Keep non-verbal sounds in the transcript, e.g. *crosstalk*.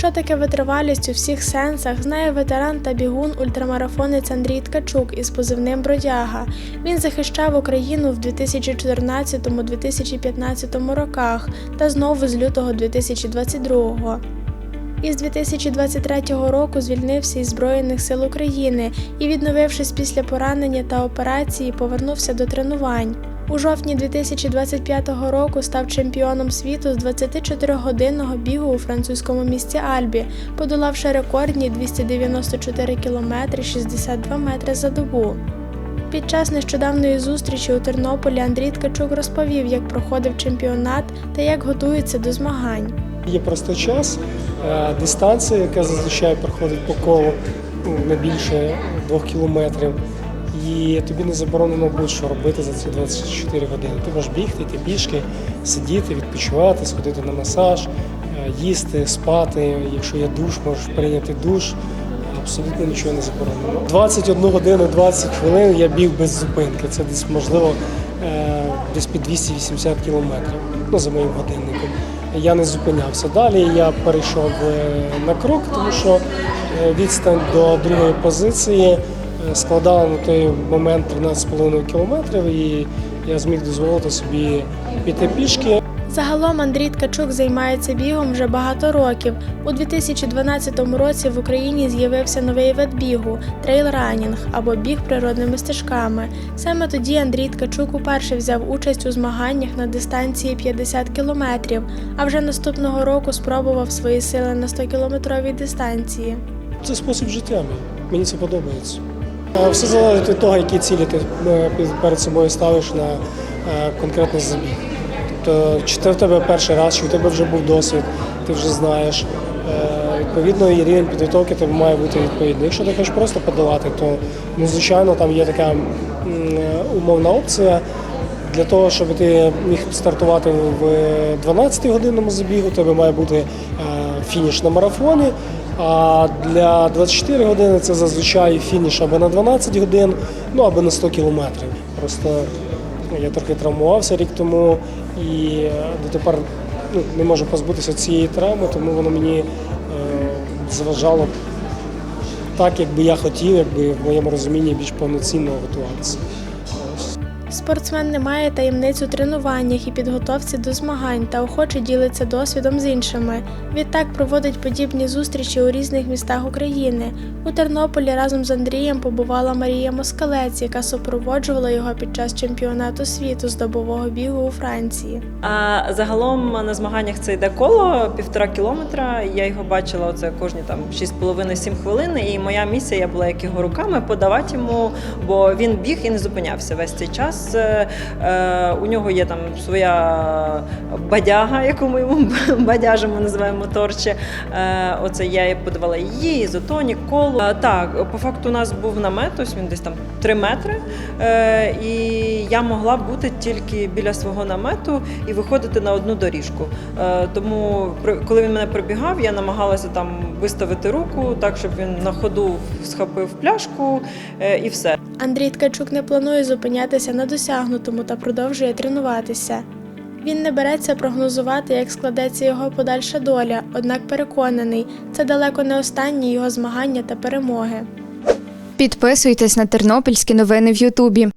Що таке витривалість у всіх сенсах, знає ветеран та бігун ультрамарафонець Андрій Ткачук із позивним Бродяга. Він захищав Україну в 2014-2015 роках та знову з лютого 2022. Із 2023 року звільнився із Збройних сил України і, відновившись після поранення та операції, повернувся до тренувань. У жовтні 2025 року став чемпіоном світу з 24-годинного бігу у французькому місті Альбі, подолавши рекордні 294 км 62 метри за добу. Під час нещодавної зустрічі у Тернополі Андрій Ткачук розповів, як проходив чемпіонат та як готується до змагань. Є просто час, е, дистанція, яка зазвичай проходить по колу ну, не більше двох кілометрів. І тобі не заборонено будь-що робити за ці 24 години. Ти можеш бігти, йти пішки, сидіти, відпочивати, сходити на масаж, е, їсти, спати. Якщо є душ, можеш прийняти душ. Абсолютно нічого не заборонено. 21 годину 20 хвилин я біг без зупинки. Це десь можливо е, десь під 280 кілометрів. Ну за моїм годинником. Я не зупинявся. Далі я перейшов е, на крок, тому що відстань до другої позиції складала на той момент 13,5 кілометрів, і я зміг дозволити собі піти пішки. Загалом Андрій Ткачук займається бігом вже багато років. У 2012 році в Україні з'явився новий вид бігу трейл-ранінг або біг природними стежками. Саме тоді Андрій Ткачук уперше взяв участь у змаганнях на дистанції 50 кілометрів, а вже наступного року спробував свої сили на 100-кілометровій дистанції. Це спосіб життя. Мені це подобається. Е, Все залежить від того, які цілі ти е, перед собою ставиш на е, конкретний забіг. Тобто, чи це в тебе перший раз, чи в тебе вже був досвід, ти вже знаєш. Відповідно, і рівень підготовки тебе має бути відповідний. Якщо ти хочеш просто подолати, то ну, звичайно там є така умовна опція. Для того, щоб ти міг стартувати в 12-годинному забігу, у тебе має бути фініш на марафоні. А для 24 години це зазвичай фініш або на 12 годин, ну або на 100 кілометрів. Просто ну, я трохи травмувався рік тому і е, дотепер ну, не можу позбутися цієї травми, тому воно мені е, заважало так, як би я хотів, якби в моєму розумінні більш повноцінно готуватися. Спортсмен не має таємниць у тренуваннях і підготовці до змагань та охоче ділиться досвідом з іншими. Відтак проводить подібні зустрічі у різних містах України. У Тернополі разом з Андрієм побувала Марія Москалець, яка супроводжувала його під час чемпіонату світу з добового бігу у Франції. А загалом на змаганнях це йде коло півтора кілометра. Я його бачила оце кожні там 6,5-7 хвилин. І моя місія була як його руками подавати йому, бо він біг і не зупинявся весь цей час. Е, у нього є там своя бадяга, яку ми йому *laughs* бадяжимо, називаємо торче. Е, оце я подавала її, ізотонік, коло. Е, так, по факту у нас був намет, ось він десь там 3 метри. І я могла бути тільки біля свого намету і виходити на одну доріжку. Тому, коли він мене пробігав, я намагалася там виставити руку так, щоб він на ходу схопив пляшку і все. Андрій Ткачук не планує зупинятися на досягнутому та продовжує тренуватися. Він не береться прогнозувати, як складеться його подальша доля, однак переконаний, це далеко не останні його змагання та перемоги. Підписуйтесь на тернопільські новини в Ютубі.